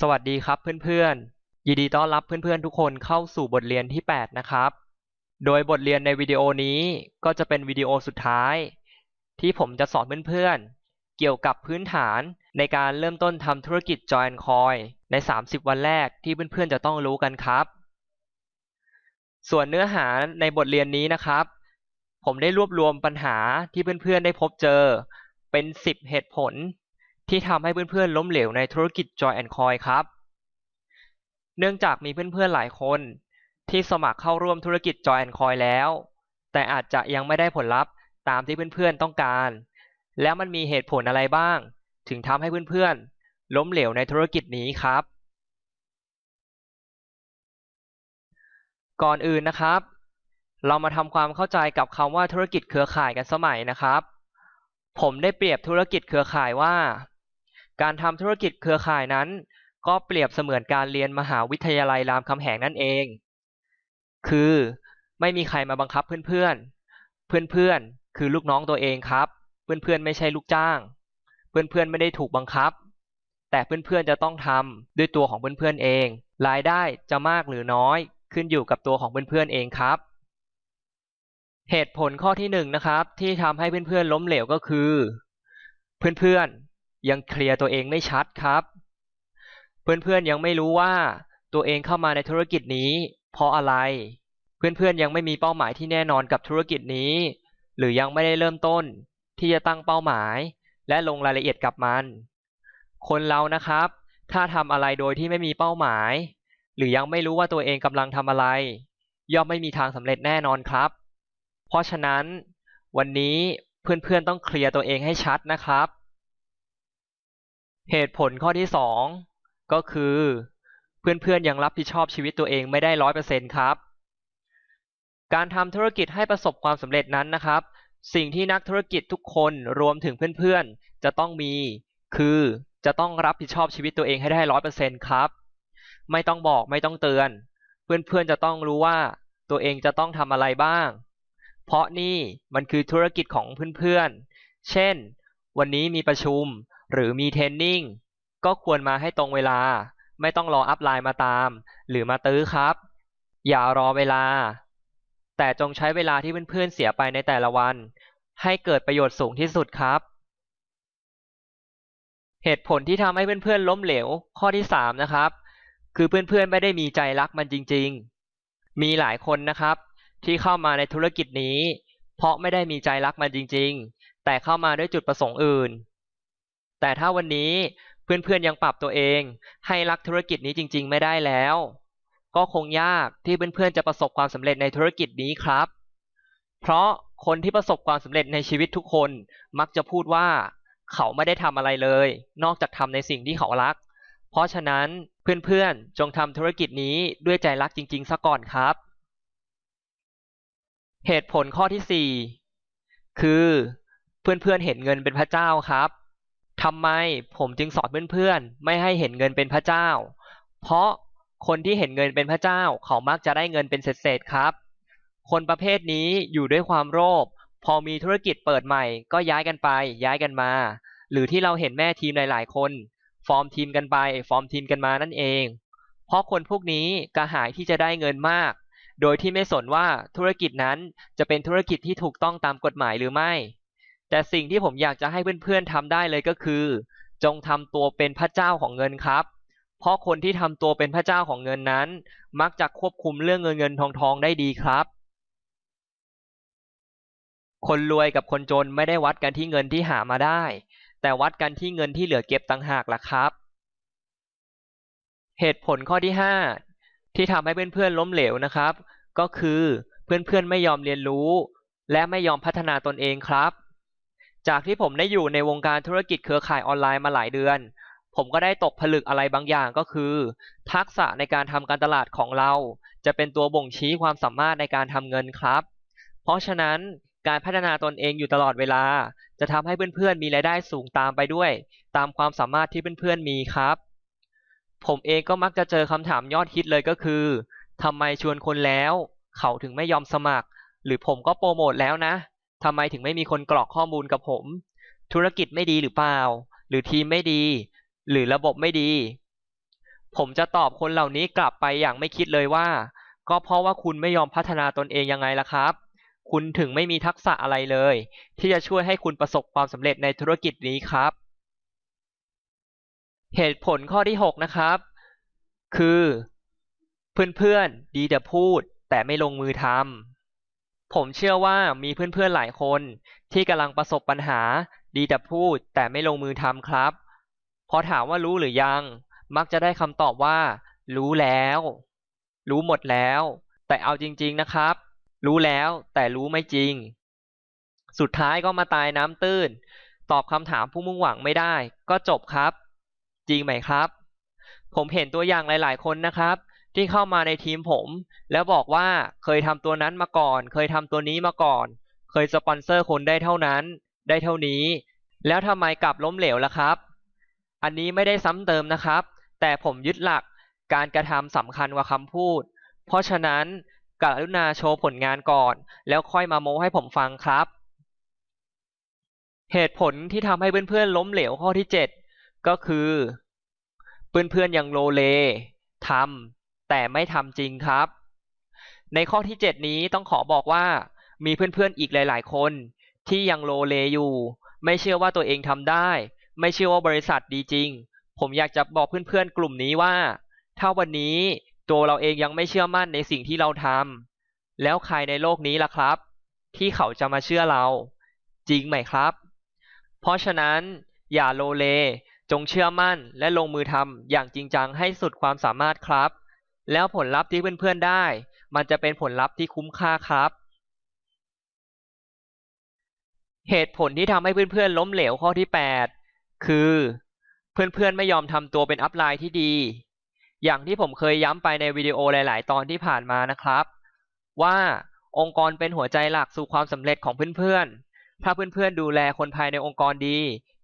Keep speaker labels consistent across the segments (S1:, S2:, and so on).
S1: สวัสดีครับเพื่อนๆ ยินดีต้อนรับเพื่อนๆทุกคนเข้าสู่บทเรียนที่ 8 นะครับ โดยบทเรียนในวิดีโอนี้ก็จะเป็นวิดีโอสุดท้าย ที่ผมจะสอนเพื่อนๆ เกี่ยวกับพื้นฐานในการเริ่มต้นทำธุรกิจ Join Coin ใน 30 วันแรกที่เพื่อนๆ จะต้องรู้กันครับ ส่วนเนื้อหาในบทเรียนนี้นะครับ ผมได้รวบรวมปัญหาที่เพื่อนๆ ได้พบเจอ เป็น 10 เหตุผล ที่ทำให้เพื่อนๆล้มเหลวในธุรกิจ Joy and Coin ครับ เนื่องจากมีเพื่อนๆหลายคน ที่สมัครเข้าร่วมธุรกิจ Joy and Coin แล้ว แต่อาจจะยังไม่ได้ผลลัพธ์ตามที่เพื่อนๆต้องการ แล้วมันมีเหตุผลอะไรบ้าง ถึงทำให้เพื่อนๆล้มเหลวในธุรกิจนี้ครับ ก่อนอื่นนะครับ เรามาทำความเข้าใจกับคำว่าธุรกิจเครือข่ายกันสมัยนะครับ ผมได้เปรียบธุรกิจเครือข่ายว่า การทำธุรกิจเครือข่ายนั้น ก็เปรียบเสมือนการเรียนมหาวิทยาลัยรามคำแหงนั่นเอง คือไม่มีใครมาบังคับเพื่อนๆ เพื่อนๆ คือลูกน้องตัวเองครับ เพื่อนๆ ไม่ใช่ลูกจ้าง เพื่อนๆ ไม่ได้ถูกบังคับ แต่เพื่อนๆ จะต้องทำด้วยตัวของเพื่อนๆ เอง รายได้จะมากหรือน้อยขึ้นอยู่กับตัวของเพื่อนๆ เองครับ เหตุผลข้อที่หนึ่งนะครับที่ทำให้เพื่อนๆ ล้มเหลวก็คือ เพื่อนๆ ยังเคลียร์ตัวเองไม่ชัดครับ เพื่อนๆยังไม่รู้ว่าตัวเองเข้ามาในธุรกิจนี้ เพราะอะไร เพื่อนๆยังไม่มีเป้าหมายที่แน่นอนกับธุรกิจนี้ หรือยังไม่ได้เริ่มต้น ที่จะตั้งเป้าหมาย และลงรายละเอียดกับมัน คนเรานะครับ ถ้าทำอะไรโดยที่ไม่มีเป้าหมาย หรือยังไม่รู้ว่าตัวเองกำลังทำอะไร ย่อมไม่มีทางสำเร็จแน่นอนครับ เพราะฉะนั้น วันนี้เพื่อนๆต้องเคลียร์ตัวเองให้ชัดนะครับ เหตุผลข้อที่สองก็คือ เพื่อนๆยังรับผิดชอบชีวิตตัวเองไม่ได้ร้อยเปอร์เซ็นต์ครับ การทำธุรกิจให้ประสบความสำเร็จนั้นนะครับ สิ่งที่นักธุรกิจทุกคนรวมถึงเพื่อนๆ จะต้องมี คือจะต้องรับผิดชอบชีวิตตัวเองให้ได้ร้อยเปอร์เซ็นต์ครับ ไม่ต้องบอกไม่ต้องเตือน เพื่อนๆจะต้องรู้ว่าตัวเองจะต้องทำอะไรบ้าง เพราะนี่มันคือธุรกิจของเพื่อนๆ เช่น วันนี้มีประชุม หรือมีเทรนนิ่งก็ควรมาให้ตรงเวลา ไม่ต้องรออัพไลน์มาตาม หรือมาตื้อครับ อย่ารอเวลา แต่จงใช้เวลาที่เพื่อนๆเสียไปในแต่ละวัน ให้เกิดประโยชน์สูงที่สุดครับ เหตุผลที่ทำให้เพื่อนๆล้มเหลวข้อที่สามนะครับ คือเพื่อนๆไม่ได้มีใจรักมันจริง ๆ มีหลายคนนะครับ ที่เข้ามาในธุรกิจนี้ เพราะไม่ได้มีใจรักมันจริง ๆ แต่เข้ามาด้วยจุดประสงค์อื่น แต่ถ้าวันนี้เพื่อนๆยังปรับตัวเอง ให้รักธุรกิจนี้จริง ๆ ไม่ได้แล้ว ก็คงยากที่เพื่อนๆจะประสบความสำเร็จในธุรกิจนี้ครับ เพราะคนที่ประสบความสำเร็จในชีวิตทุกคนมักจะพูดว่าเขาไม่ได้ทำอะไรเลย นอกจากทำในสิ่งที่เขารัก เพราะฉะนั้นเพื่อนๆจงทำธุรกิจนี้ด้วยใจรักจริง ๆ ซะก่อนครับ เหตุผลข้อที่สี่คือเพื่อนๆเห็นเงินเป็นพระเจ้าครับ ทำไมผมจึงสอนเพื่อนๆ ไม่ให้เห็นเงินเป็นพระเจ้า เพราะคนที่เห็นเงินเป็นพระเจ้า เขามักจะได้เงินเป็นเศษๆครับ คนประเภทนี้อยู่ด้วยความโลภ พอมีธุรกิจเปิดใหม่ ก็ย้ายกันไป ย้ายกันมา หรือที่เราเห็นแม่ทีมหลายๆ คน ฟอร์มทีมกันไป ฟอร์มทีมกันมานั่นเอง เพราะคนพวกนี้กระหายที่จะได้เงินมาก โดยที่ไม่สนว่าธุรกิจนั้นจะเป็นธุรกิจที่ถูกต้องตามกฎหมายหรือไม่ แต่สิ่งที่ผมอยากจะให้เพื่อนๆทำได้เลยก็คือ จงทำตัวเป็นพระเจ้าของเงินครับ เพราะคนที่ทำตัวเป็นพระเจ้าของเงินนั้น มักจะควบคุมเรื่องเงินเงินทองทองได้ดีครับ คนรวยกับคนจนไม่ได้วัดกันที่เงินที่หามาได้ แต่วัดกันที่เงินที่เหลือเก็บต่างหากล่ะครับ เหตุผลข้อที่ 5 ที่ทำให้เพื่อนๆล้มเหลวนะครับ ก็คือเพื่อนๆไม่ยอมเรียนรู้ และไม่ยอมพัฒนาตนเองครับ จากที่ผมได้อยู่ในวงการธุรกิจเครือข่ายออนไลน์มาหลายเดือน ผมก็ได้ตกผลึกอะไรบางอย่างก็คือ ทักษะในการทำการตลาดของเรา จะเป็นตัวบ่งชี้ความสามารถในการทำเงินครับ เพราะฉะนั้นการพัฒนาตนเองอยู่ตลอดเวลา จะทำให้เพื่อนๆมีรายได้สูงตามไปด้วย ตามความสามารถที่เพื่อนๆมีครับ ผมเองก็มักจะเจอคำถามยอดฮิตเลยก็คือทำไมชวนคนแล้ว เขาถึงไม่ยอมสมัคร หรือผมก็โปรโมทแล้วนะ ทำไมถึงไม่มีคนกรอกข้อมูลกับผม ธุรกิจไม่ดีหรือเปล่า หรือทีมไม่ดี หรือระบบไม่ดี ผมจะตอบคนเหล่านี้กลับไปอย่างไม่คิดเลยว่า ก็เพราะว่าคุณไม่ยอมพัฒนาตนเองยังไงล่ะครับ คุณถึงไม่มีทักษะอะไรเลย ที่จะช่วยให้คุณประสบความสำเร็จในธุรกิจนี้ครับ เหตุผลข้อที่ 6 นะครับ คือ เพื่อนๆดีแต่พูดแต่ไม่ลงมือทำ ผมเชื่อว่ามีเพื่อนๆหลายคนที่กำลังประสบปัญหาดีแต่พูดแต่ไม่ลงมือทำครับ พอถามว่ารู้หรือยัง มักจะได้คำตอบว่า รู้แล้ว รู้หมดแล้ว แต่เอาจริงๆนะครับ รู้แล้วแต่รู้ไม่จริง สุดท้ายก็มาตายน้ำตื้น ตอบคำถามผู้มุ่งหวังไม่ได้ ก็จบครับ จริงไหมครับ ผมเห็นตัวอย่างหลาย ๆ คนนะครับ ที่เข้ามาในทีมผม แล้วบอกว่าเคยทำตัวนั้นมาก่อน เคยทำตัวนี้มาก่อน เคยสปอนเซอร์คนได้เท่านั้น ได้เท่านี้ แล้วทำไมกลับล้มเหลวล่ะครับ อันนี้ไม่ได้ซ้ำเติมนะครับ แต่ผมยึดหลักการกระทำสำคัญกว่าคำพูด เพราะฉะนั้นกรุณาโชว์ผลงานก่อน แล้วค่อยมาโม้ให้ผมฟังครับ เหตุผลที่ทำให้เพื่อนๆล้มเหลวข้อที่ 7 ก็คือ เพื่อนๆยังโลเลทำ แต่ไม่ทำจริงครับ ในข้อที่ 7 นี้ต้องขอบอกว่า มีเพื่อนๆอีกหลาย ๆ คน ที่ยังโลเลอยู่ ไม่เชื่อว่าตัวเองทำได้ ไม่เชื่อว่าบริษัทดีจริง ผมอยากจะบอกเพื่อนๆกลุ่มนี้ว่า ถ้าวันนี้ตัวเราเองยังไม่เชื่อมั่นในสิ่งที่เราทำแล้วใครในโลกนี้ล่ะครับ ที่เขาจะมาเชื่อเรา จริงไหมครับ เพราะฉะนั้นอย่าโลเลจงเชื่อมั่นและลงมือทำอย่างจริงจังให้สุดความสามารถครับ แล้วผลลัพธ์ที่เพื่อนๆได้ มันจะเป็นผลลัพธ์ที่คุ้มค่าครับ เหตุผลที่ทำให้เพื่อนๆล้มเหลวข้อที่ 8 คือ เพื่อนๆไม่ยอมทำตัวเป็นอัพไลน์ที่ดี อย่างที่ผมเคยย้ำไปในวิดีโอหลาย ๆ ตอนที่ผ่านมานะครับ ว่าองค์กรเป็นหัวใจหลักสู่ความสำเร็จของเพื่อนๆ ถ้าเพื่อนๆดูแลคนภายในองค์กรดี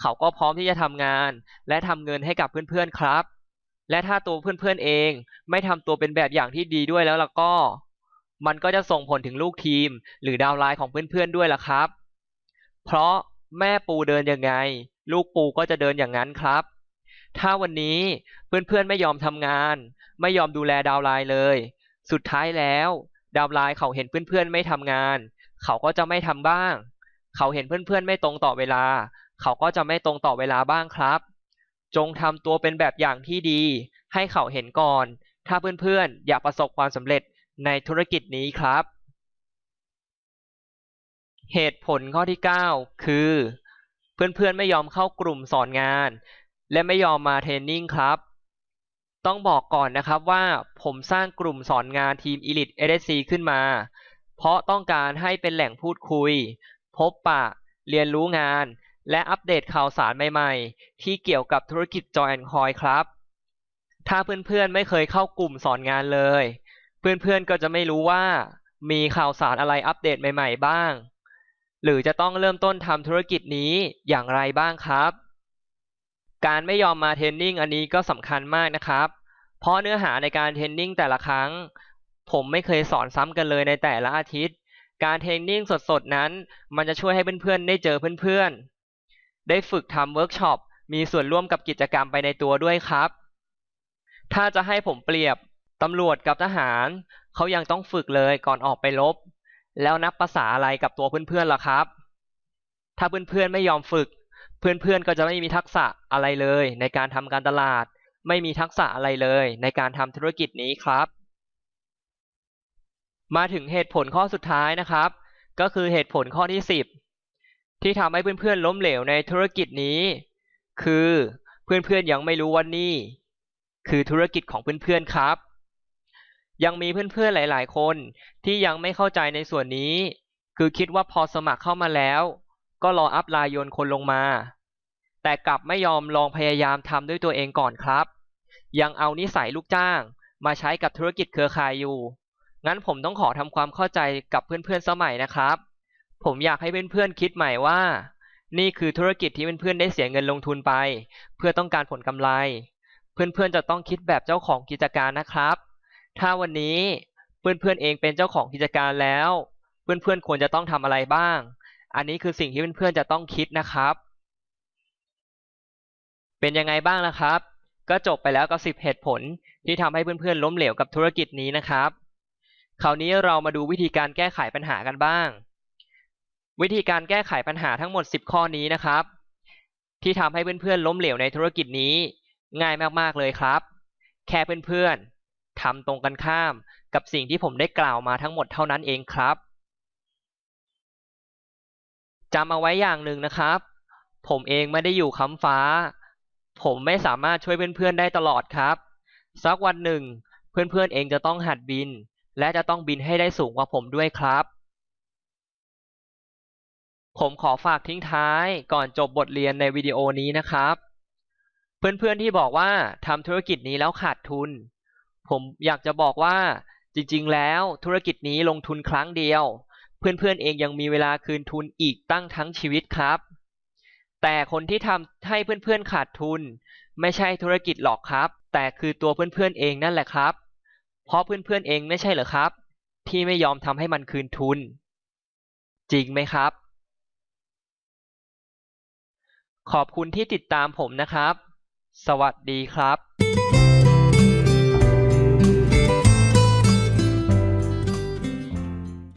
S1: เขาก็พร้อมที่จะทำงาน และทำเงินให้กับเพื่อนๆครับ และถ้าตัวเพื่อนๆเอง ไม่ทำตัวเป็นแบบอย่างที่ดีด้วยแล้วล่ะก็ มันก็จะส่งผลถึงลูกทีม หรือดาวไลน์ของเพื่อนๆด้วยล่ะครับ เพราะแม่ปูเดินยังไง ลูกปูก็จะเดินอย่างนั้นครับ ถ้าวันนี้เพื่อนๆไม่ยอมทำงาน ไม่ยอมดูแลดาวไลน์เลย สุดท้ายแล้ว ดาวไลน์เขาเห็นเพื่อนๆไม่ทำงาน เขาก็จะไม่ทำบ้าง เขาเห็นเพื่อนๆไม่ตรงต่อเวลา เขาก็จะไม่ตรงต่อเวลาบ้างครับ จงทำตัวเป็นแบบอย่างที่ดี ให้เขาเห็นก่อน ถ้าเพื่อนๆ อยากประสบความสำเร็จในธุรกิจนี้ครับ เหตุผลข้อที่ 9 คือ เพื่อนๆ ไม่ยอมเข้ากลุ่มสอนงาน และไม่ยอมมาเทรนนิ่งครับ ต้องบอกก่อนนะครับว่าผมสร้างกลุ่มสอนงานทีม Elite SSC ขึ้นมา เพราะต้องการให้เป็นแหล่งพูดคุย พบปะ เรียนรู้งาน และอัปเดตข่าวสารใหม่ๆ ที่เกี่ยวกับธุรกิจ Joy and Coin ครับ ถ้าเพื่อนๆไม่เคยเข้ากลุ่มสอนงานเลย เพื่อนๆก็จะไม่รู้ว่า มีข่าวสารอะไรอัปเดตใหม่ๆบ้าง หรือจะต้องเริ่มต้นทำธุรกิจนี้อย่างไรบ้างครับ การไม่ยอมมาเทรนนิ่งอันนี้ก็สำคัญมากนะครับ เพราะเนื้อหาในการเทรนนิ่งแต่ละครั้ง ผมไม่เคยสอนซ้ำกันเลยในแต่ละอาทิตย์ การเทรนนิ่งสดๆนั้น มันจะช่วยให้เพื่อนๆได้เจอเพื่อนๆ ได้ฝึกทำเวิร์กช็อป มีส่วนร่วมกับกิจกรรมไปในตัวด้วยครับ ถ้าจะให้ผมเปรียบตำรวจกับทหาร เขายังต้องฝึกเลยก่อนออกไปรบ แล้วนับภาษาอะไรกับตัวเพื่อนๆล่ะครับ ถ้าเพื่อนๆไม่ยอมฝึก เพื่อนๆก็จะไม่มีทักษะอะไรเลย ในการทำการตลาด ไม่มีทักษะอะไรเลย ในการทำธุรกิจนี้ครับ มาถึงเหตุผลข้อสุดท้ายนะครับ ก็คือเหตุผลข้อที่ 10 ที่ทำให้เพื่อนๆล้มเหลวในธุรกิจนี้ คือเพื่อนๆยังไม่รู้ว่านี่ คือธุรกิจของเพื่อนๆครับ ยังมีเพื่อนๆหลายๆ คนที่ยังไม่เข้าใจในส่วนนี้ คือคิดว่าพอสมัครเข้ามาแล้ว ก็รออัพไลน์โยนคนลงมา แต่กลับไม่ยอมลองพยายามทำด้วยตัวเองก่อนครับ ยังเอานิสัยลูกจ้างมาใช้กับธุรกิจเครือข่ายอยู่ งั้นผมต้องขอทำความเข้าใจกับเพื่อนๆสมัยนะครับ ผมอยากให้เพื่อนๆคิดใหม่ว่า นี่คือธุรกิจที่เพื่อนๆได้เสียเงินลงทุนไป เพื่อต้องการผลกำไร เพื่อนๆจะต้องคิดแบบเจ้าของกิจการนะครับ ถ้าวันนี้เพื่อนๆเองเป็นเจ้าของกิจการแล้ว เพื่อนๆควรจะต้องทำอะไรบ้าง อันนี้คือสิ่งที่เพื่อนๆจะต้องคิดนะครับ เป็นยังไงบ้างล่ะครับ ก็จบไปแล้วกับ 10 เหตุผลที่ทำให้เพื่อนๆล้มเหลวกับธุรกิจนี้นะครับ คราวนี้เรามาดูวิธีการแก้ไขปัญหากันบ้าง วิธีการแก้ไขปัญหาทั้งหมด 10 ข้อนี้นะครับ ที่ทำให้เพื่อนๆล้มเหลวในธุรกิจนี้ ง่ายมากๆเลยครับ แค่เพื่อนๆทำตรงกันข้ามกับสิ่งที่ผมได้กล่าวมาทั้งหมดเท่านั้นเองครับจำเอาไว้อย่างหนึ่งนะครับ ผมเองไม่ได้อยู่ค้ำฟ้า ผมไม่สามารถช่วยเพื่อนๆได้ตลอดครับ สักวันหนึ่ง เพื่อนๆเองจะต้องหัดบิน และจะต้องบินให้ได้สูงกว่าผมด้วยครับ ผมขอฝากทิ้งท้ายก่อนจบบทเรียนในวิดีโอนี้นะครับ เพื่อนๆที่บอกว่าทำธุรกิจนี้แล้วขาดทุน ผมอยากจะบอกว่าจริงๆ แล้วธุรกิจนี้ลงทุนครั้งเดียว เพื่อนๆเองยังมีเวลาคืนทุนอีกตั้งทั้งชีวิตครับ แต่คนที่ทำให้เพื่อนๆขาดทุน ไม่ใช่ธุรกิจหรอกครับ แต่คือตัวเพื่อนๆเองนั่นแหละครับ เพราะเพื่อนๆเองไม่ใช่เหรอครับ ที่ไม่ยอมทำให้มันคืนทุน จริงไหมครับ ขอบคุณที่ติดตามผมนะครับ สวัสดีครับ